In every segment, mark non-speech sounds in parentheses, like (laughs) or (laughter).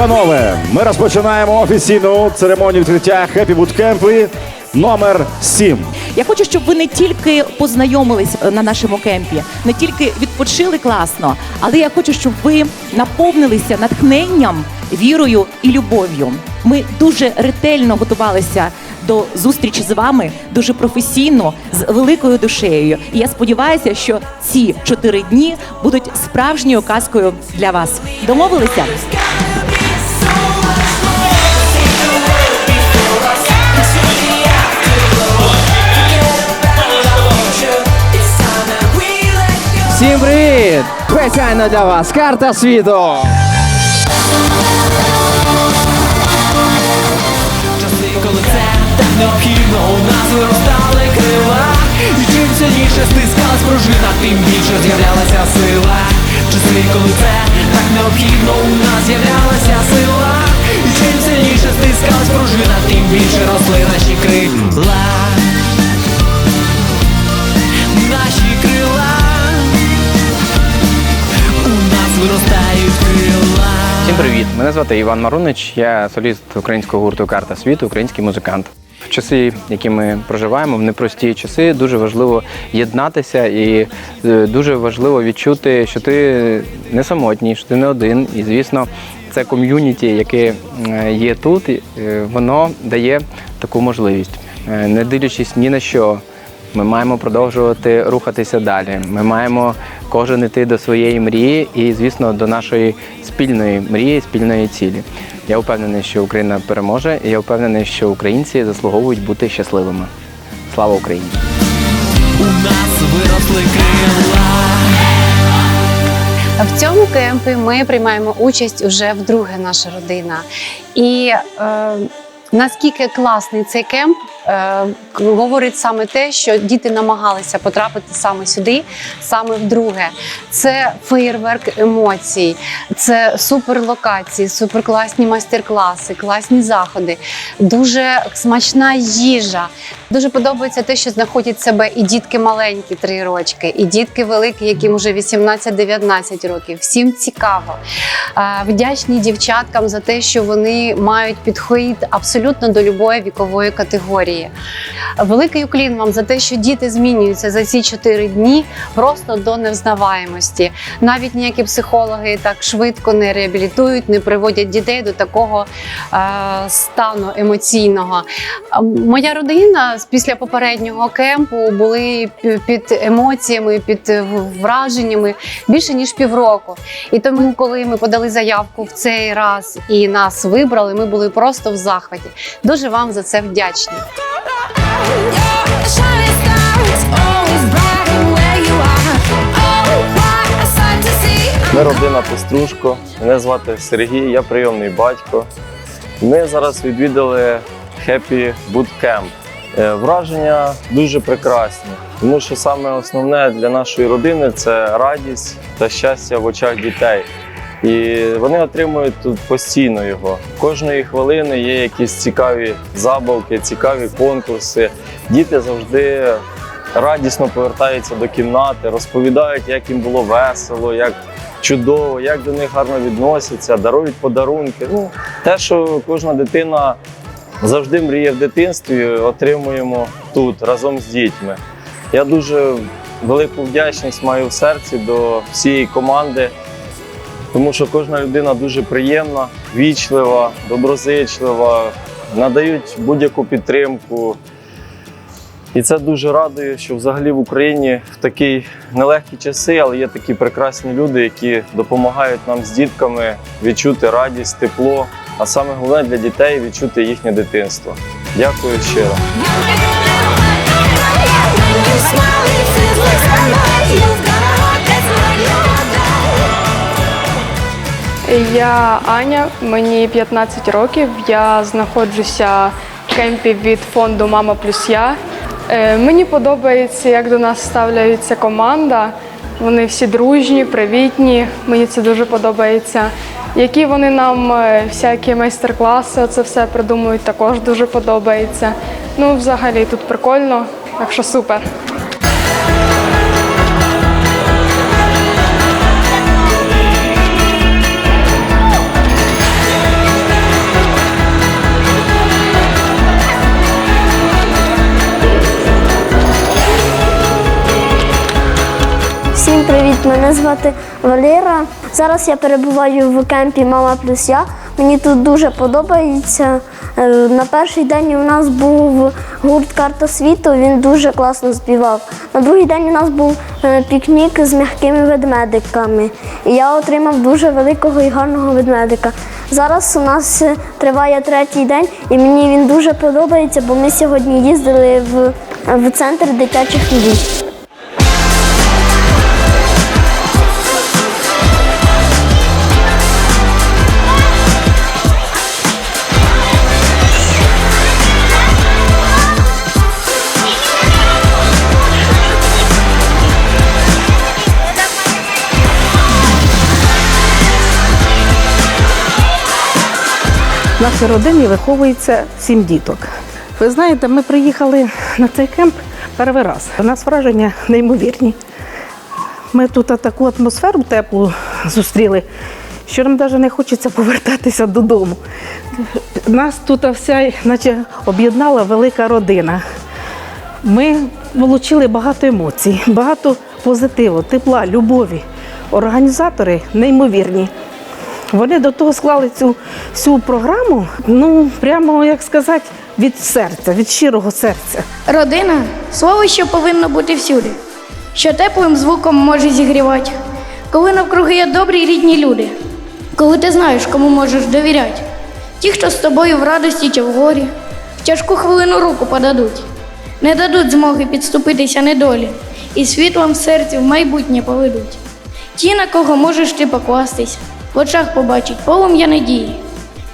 Панове, ми розпочинаємо офіційну церемонію відкриття Happy Bootcamp номер 7. Я хочу, щоб ви не тільки познайомились е, на нашому кемпі, не тільки відпочили класно, але я хочу, щоб ви наповнилися натхненням, вірою і любов'ю. Ми дуже ретельно готувалися до зустрічі з вами, дуже професійно, з великою душею. І я сподіваюся, що ці чотири дні будуть справжньою казкою для вас. Домовилися? Всім привіт! Спеціально для вас карта світу! Часи, коли це так необхідно, у нас виростали крила. І чим сильніше стискалась пружина, тим більше з'являлася сила. Часи, коли це так необхідно, у нас з'являлася сила. І чим сильніше стискалась пружина, тим більше росли наші крила. Привіт! Мене звати Іван Марунич, я соліст українського гурту Карта світу, український музикант. В часи, які ми проживаємо, в непрості часи, дуже важливо єднатися і е, дуже важливо відчути, що ти не самотній, що ти не один. І звісно, це ком'юніті, яке е, є тут, е, воно дає таку можливість. Не дивлячись ні на що, ми маємо продовжувати рухатися далі. Ми маємо кожен іти до своєї мрії і, звісно, до нашої спільної мрії, спільної цілі. Я впевнений, що Україна переможе, і я впевнений, що українці заслуговують бути щасливими. Слава Україні! У нас виросли крила. В цьому кемпі ми приймаємо участь уже вдруге наша родина. І е, наскільки класний цей кемп, е, говорить саме те, що діти намагалися потрапити саме сюди, саме вдруге. Це феєрверк емоцій, це суперлокації, суперкласні майстер-класи, класні заходи, дуже смачна їжа. Дуже подобається те, що знаходять себе і дітки маленькі, три рочки, і дітки великі, яким вже 18-19 років. Всім цікаво. Е, Вдячні дівчаткам за те, що вони мають підхід абсолютно до любої вікової категорії. Великий уклін вам за те, що діти змінюються за ці чотири дні просто до невзнаваємості. Навіть ніякі психологи так швидко не реабілітують, не приводять дітей до такого е, стану емоційного. Моя родина після попереднього кемпу були під емоціями, під е, враженнями більше ніж півроку. І тому, коли ми подали заявку в цей раз і нас вибрали, ми були просто в захваті. Дуже вам за це вдячні. Ми родина Пеструшко. Мене звати Сергій, я прийомний батько. Ми зараз відвідали Happy Bootcamp. Е, Враження дуже прекрасні, тому що саме основне для нашої родини це радість та щастя в очах дітей. І вони отримують тут постійно його. Кожної хвилини є якісь цікаві забавки, цікаві конкурси. Діти завжди радісно повертаються до кімнати, розповідають, як їм було весело, як чудово, як до них гарно відносяться, дарують подарунки. Ну, те, що кожна дитина завжди мріє в дитинстві, отримуємо тут разом з дітьми. Я дуже велику вдячність маю в серці до всієї команди, тому що кожна людина дуже приємна, вічлива, доброзичлива, надають будь-яку підтримку. І це дуже радує, що взагалі в Україні в такі нелегкі часи, але є такі прекрасні люди, які допомагають нам з дітками відчути радість, тепло, а саме головне для дітей відчути їхнє дитинство. Дякую щиро. You've Я Аня, мені 15 років. Я знаходжуся в кемпі від фонду Мама плюс я. Е, Мені подобається, як до нас ставляється команда. Вони всі дружні, привітні. Мені це дуже подобається. Які вони нам е, всякі майстер-класи, це все придумують, також дуже подобається. Ну, взагалі тут прикольно, так що супер. Мене звати Валера. Зараз я перебуваю в кемпі Мама плюс я. Мені тут дуже подобається. Е, На перший день у нас був гурт Карта світу, він дуже класно співав. На другий день у нас був е, пікнік з м'якими ведмедиками. І я отримав дуже великого і гарного ведмедика. Зараз у нас е, триває третій день, і мені він дуже подобається, бо ми сьогодні їздили в, в центр дитячих мрій. Нашій родині виховується сім діток. Ви знаєте, ми приїхали на цей кемп перший раз. У нас враження неймовірні. Ми тут таку атмосферу теплу зустріли, що нам навіть не хочеться повертатися додому. Нас тут вся, наче об'єднала велика родина. Ми отримали багато емоцій, багато позитиву, тепла, любові. Організатори неймовірні. Вони до того склали цю всю програму, ну прямо як сказати, від серця, від щирого серця. Родина слово, що повинно бути всюди, що теплим звуком може зігрівати, коли навкруги є добрі й рідні люди, коли ти знаєш, кому можеш довіряти. Ті, хто з тобою в радості чи в горі, в тяжку хвилину руку подадуть, не дадуть змоги підступитися недолі, і світлом в серці в майбутнє поведуть. Ті, на кого можеш ти покластись, в очах побачить полум'я надії.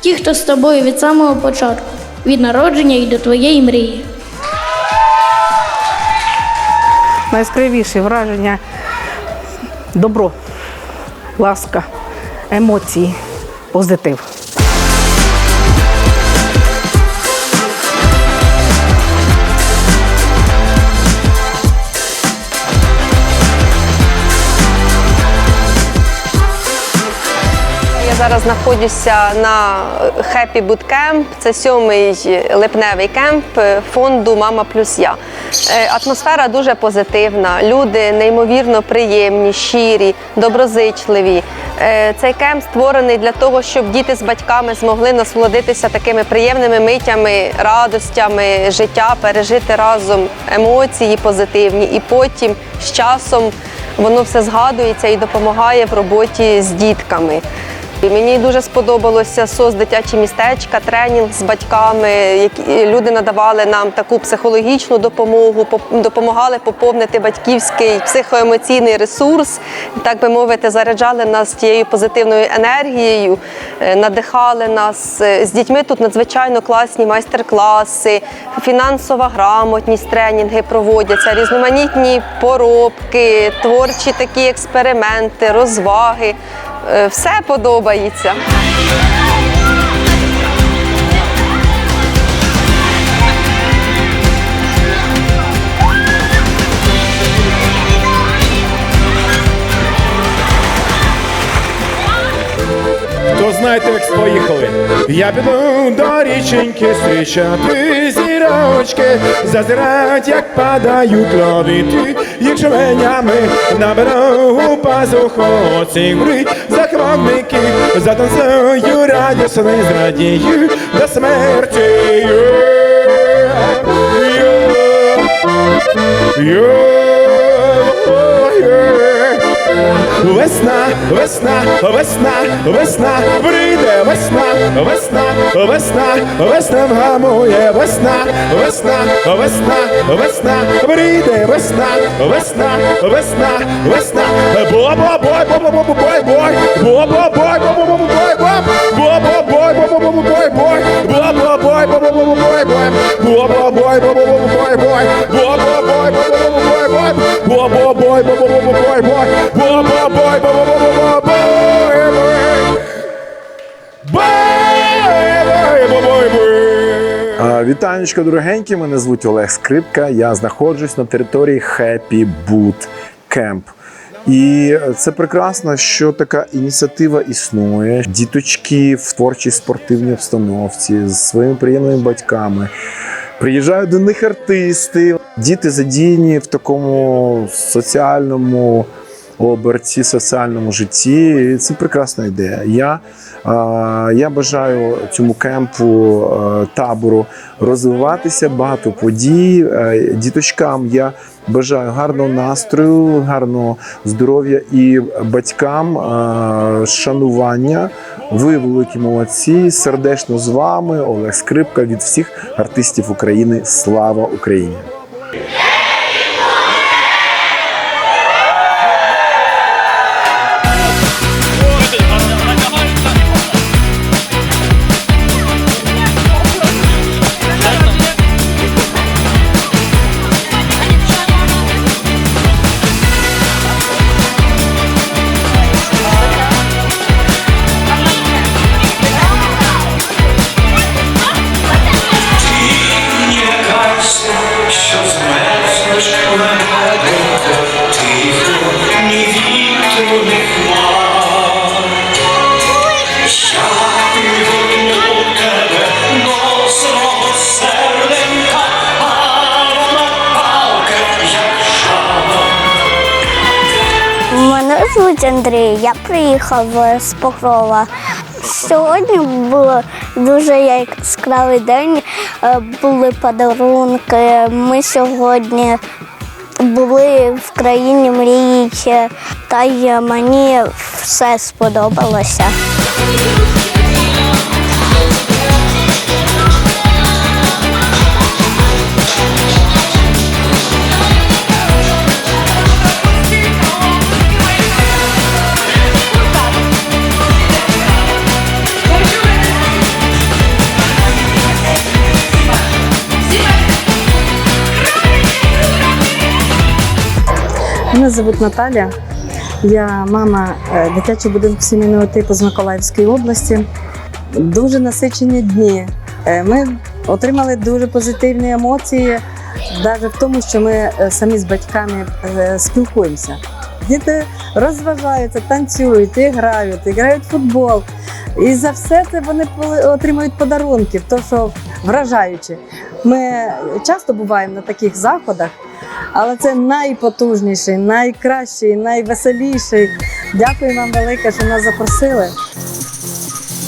Ті, хто з тобою від самого початку, від народження і до твоєї мрії. Найскравіші враження добро, ласка, емоції, позитив. Зараз знаходжуся на Happy Boot. Це сьомий липневий кемп фонду Мама плюс я. Е, Атмосфера дуже позитивна. Люди неймовірно приємні, щирі, доброзичливі. Е, Цей кемп створений для того, щоб діти з батьками змогли насолодитися такими приємними митями, радостями життя, пережити разом емоції позитивні, і потім з часом воно все згадується і допомагає в роботі з дітками. І Мені дуже сподобалося СОС дитячі містечка, тренінг з батьками. Які люди надавали нам таку психологічну допомогу, допомагали поповнити батьківський психоемоційний ресурс, так би мовити, заряджали нас тією позитивною енергією, е, надихали нас. Е, З дітьми тут надзвичайно класні майстер-класи, фінансова грамотність, тренінги проводяться, різноманітні поробки, творчі такі експерименти, розваги. Е, Все подобається. То знаєте, як поїхали. Я піду до річеньки зустрічати зірочки, зазирать, як падають ловити ячменями на берегу пазуху ці гри захватники затанцюю радісно зрадію до смерті. Весна, весна, весна, весна, прийде весна, весна, весна, весна вгамує весна, весна, весна, весна, прийде весна, весна, весна, весна, бо-бо-бой, бо-бо-бой, бой, бо-бо-бой, бо-бо-бой, бой, бо-бо-бой, бо-бо-бой, бой, бо-бо-бой, бо-бо-бой, бой, бо-бо-бой, бо-бо-бой, бой, бой, бо-бо-бой, бо-бо-бой, бой, бо-бо-бой, бо-бо-бой, бой, А, Вітанечко, дорогенькі, мене звуть Олег Скрипка. Я знаходжусь на території Happy Boot Camp. І це прекрасно, що така ініціатива існує. Діточки в творчій спортивній обстановці з своїми приємними батьками. Приїжджають до них артисти. Діти задіяні в такому соціальному оберті, соціальному житті. І Це прекрасна ідея. Я, я бажаю цьому кемпу табору розвиватися, багато подій. Е, Діточкам я бажаю гарного настрою, гарного здоров'я і батькам шанування. Ви великі молодці. Сердечно з вами Олег Скрипка від всіх артистів України. Слава Україні! Що звуть Андрій, я приїхав з Покрова. Сьогодні був дуже яскравий день, е, були подарунки. Ми сьогодні були в країні мрії, та й мені все сподобалося. Мене звуть Наталя. Я мама е, дитячого будинку сімейного типу з Миколаївської області. Дуже насичені дні. Е, Ми отримали дуже позитивні емоції, навіть в тому, що ми е, самі з батьками спілкуємося. Діти розважаються, танцюють, і грають, і грають в футбол. І за все це вони отримують подарунки, то що вражаюче. Ми часто буваємо на таких заходах, але це найпотужніший, найкращий, найвеселіший. Дякую вам велике, що нас запросили.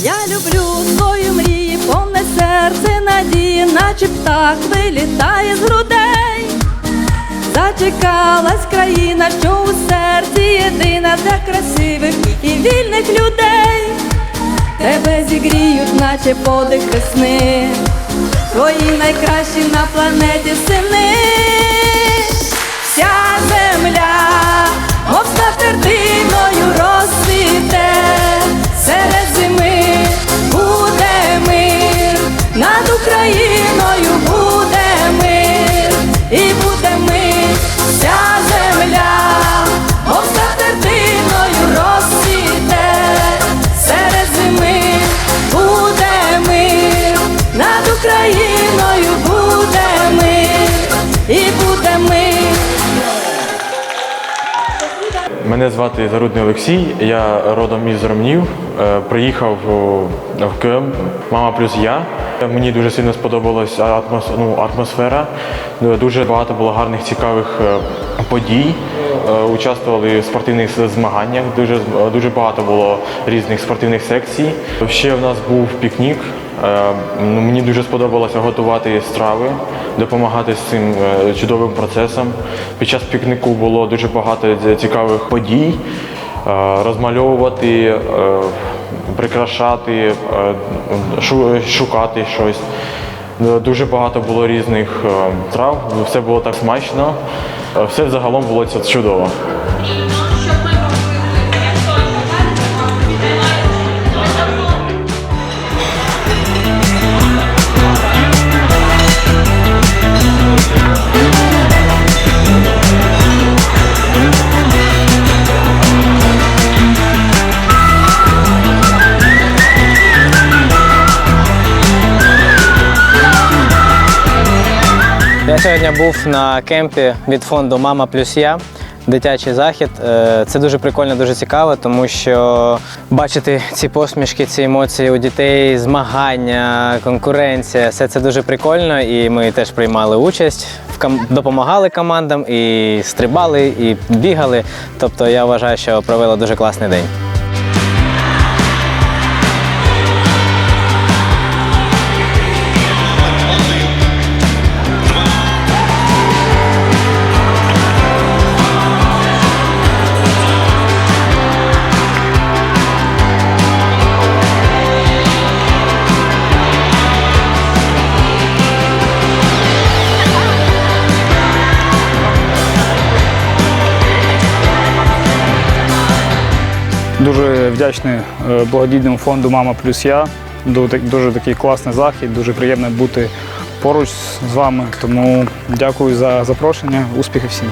Я люблю свою мрію, повне серце надії, наче птах вилітає з грудей. Зачекалась країна, що у серці єдина для красивих і вільних людей. Тебе зігріють, наче подих весни, твої найкращі на планеті сини. Вся земля, мов тердиною розсвіте, серед зими буде мир, над Україною буде мир, і буде Мене звати Зарудний Олексій, я родом із Ромнів. Е, Приїхав в КМ Мама плюс я. Мені дуже сильно сподобалась атмос- ну, атмосфера. Е, Дуже багато було гарних цікавих е, подій. Участвували в спортивних змаганнях. Дуже дуже багато було різних спортивних секцій. Ще в нас був пікнік. Е, ну, Мені дуже сподобалося готувати страви, допомагати з цим е, чудовим процесом. Під час пікніку було дуже багато цікавих подій. Е, Розмальовувати, прикрашати, шукати щось. Дуже багато було різних трав, все було так смачно. Все взагалом було чудово. Я сьогодні був на кемпі від фонду Мама плюс я. Дитячий захід. Е, Це дуже прикольно, дуже цікаво, тому що бачити ці посмішки, ці емоції у дітей, змагання, конкуренція все це дуже прикольно. І ми теж приймали участь допомагали командам, і стрибали, і бігали. Тобто я вважаю, що провели дуже класний день. Дуже вдячний е, благодійному фонду Мама плюс я. Ду- Дуже такий класний захід, дуже приємно бути поруч з вами. Тому дякую за запрошення. Успіхів всім.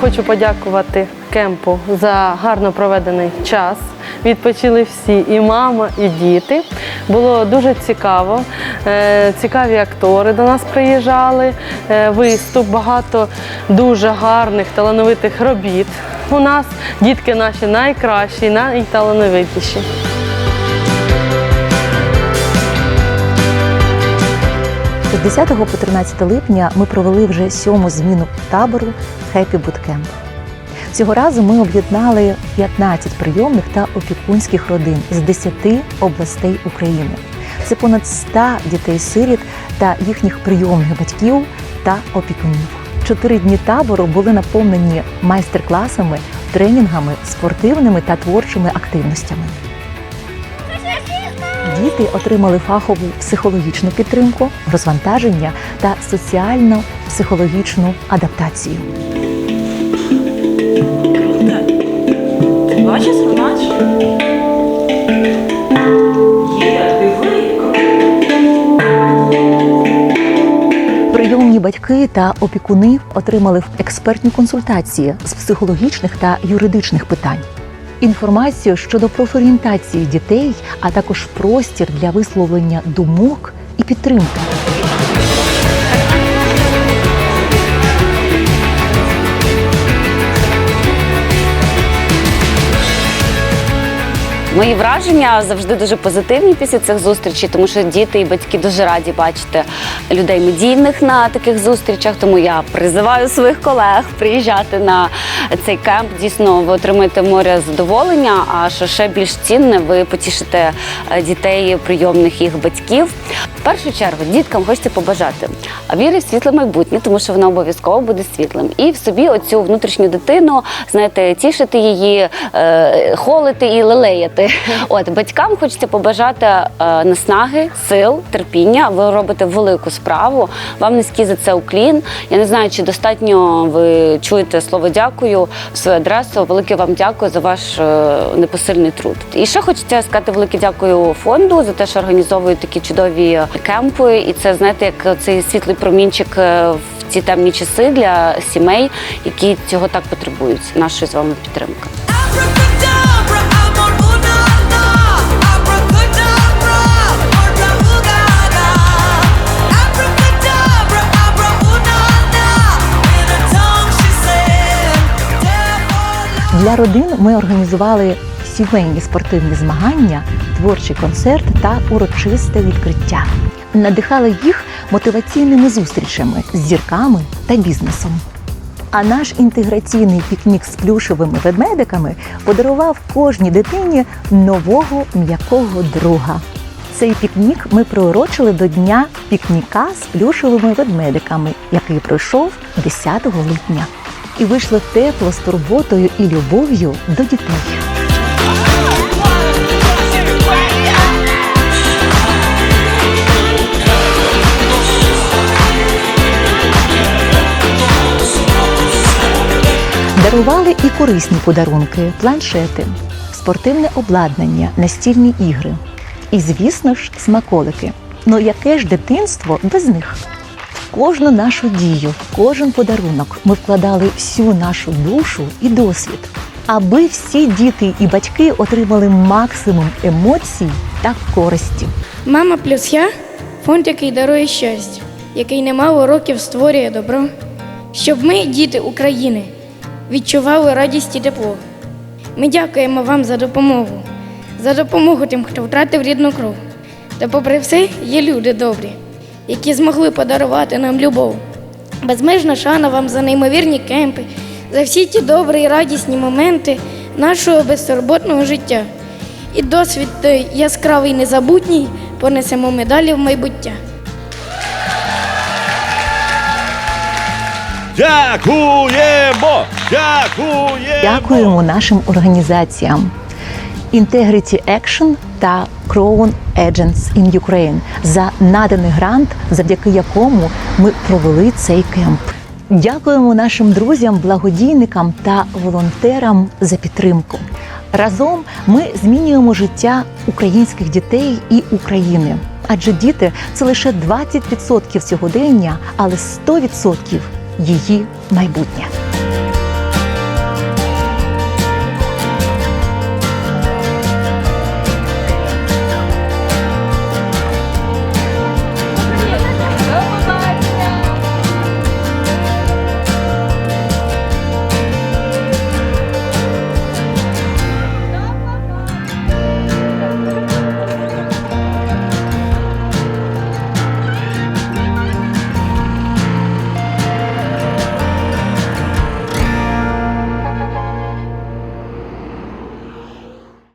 Хочу подякувати кемпу за гарно проведений час. Відпочили всі, і мама, і діти. Було дуже цікаво. Е, Цікаві актори до нас приїжджали. Е, Виступ, багато дуже гарних талановитих робіт. У нас дітки наші найкращі, найталановитіші. З 10 по 13 липня ми провели вже сьому зміну табору Happy Bootcamp. Цього разу ми об'єднали 15 прийомних та опікунських родин з 10 областей України. Це понад 100 дітей-сиріт та їхніх прийомних батьків та опікунів. Чотири дні табору були наповнені майстер-класами, тренінгами, спортивними та творчими активностями. Діти отримали фахову психологічну підтримку, розвантаження та соціально-психологічну адаптацію. Бачиш, бачиш? Прийомні батьки та опікуни отримали експертні консультації з психологічних та юридичних питань. Інформацію щодо профорієнтації дітей, а також простір для висловлення думок і підтримки. Мої враження завжди дуже позитивні після цих зустрічей, тому що діти і батьки дуже раді бачити людей медійних на таких зустрічах. Тому я призиваю своїх колег приїжджати на цей кемп. Дійсно, ви отримаєте море задоволення. А що ще більш цінне, ви потішите е, дітей прийомних їх батьків. В першу чергу діткам хочеться побажати віри в світле майбутнє, тому що воно обов'язково буде світлим. І в собі оцю внутрішню дитину, знаєте, тішити її, е, холити і лелеяти. (laughs) От батькам хочеться побажати е, наснаги, сил, терпіння. Ви робите велику справу. Вам низький за це уклін. Я не знаю, чи достатньо ви чуєте слово дякую в свою адресу. Велике вам дякую за ваш е, непосильний труд. І ще хочеться сказати велике дякую фонду за те, що організовують такі чудові кемпи. І це знаєте, як цей світлий промінчик е, в ці темні часи для сімей, які цього так потребують. Нашої з вами підтримки. Для родин ми організували сімейні спортивні змагання, творчий концерт та урочисте відкриття. Надихали їх мотиваційними зустрічами з зірками та бізнесом. А наш інтеграційний пікнік з плюшевими ведмедиками подарував кожній дитині нового м'якого друга. Цей пікнік ми приурочили до дня пікніка з плюшевими ведмедиками, який пройшов 10 липня. І вийшло тепло з турботою і любов'ю до дітей. Дарували і корисні подарунки, планшети, спортивне обладнання, настільні ігри. І, звісно ж, смаколики. Ну яке ж дитинство без них? Кожну нашу дію, кожен подарунок ми вкладали всю нашу душу і досвід, аби всі діти і батьки отримали максимум емоцій та користі. Мама плюс я фонд, який дарує щастя, який немало років створює добро, щоб ми, діти України, відчували радість і тепло. Ми дякуємо вам за допомогу, за допомогу тим, хто втратив рідну кров. Та, попри все, є люди добрі, які змогли подарувати нам любов. Безмежна шана вам за неймовірні кемпи, за всі ті добрі і радісні моменти нашого безтурботного життя. І досвід той яскравий незабутній понесемо медалі в майбуття. Дякуємо! Дякуємо! Дякуємо нашим організаціям Integrity Action та Crown Agents in Ukraine за наданий грант, завдяки якому ми провели цей кемп. Дякуємо нашим друзям, благодійникам та волонтерам за підтримку. Разом ми змінюємо життя українських дітей і України. Адже діти це лише 20% сьогодення, але 100% її майбутнє.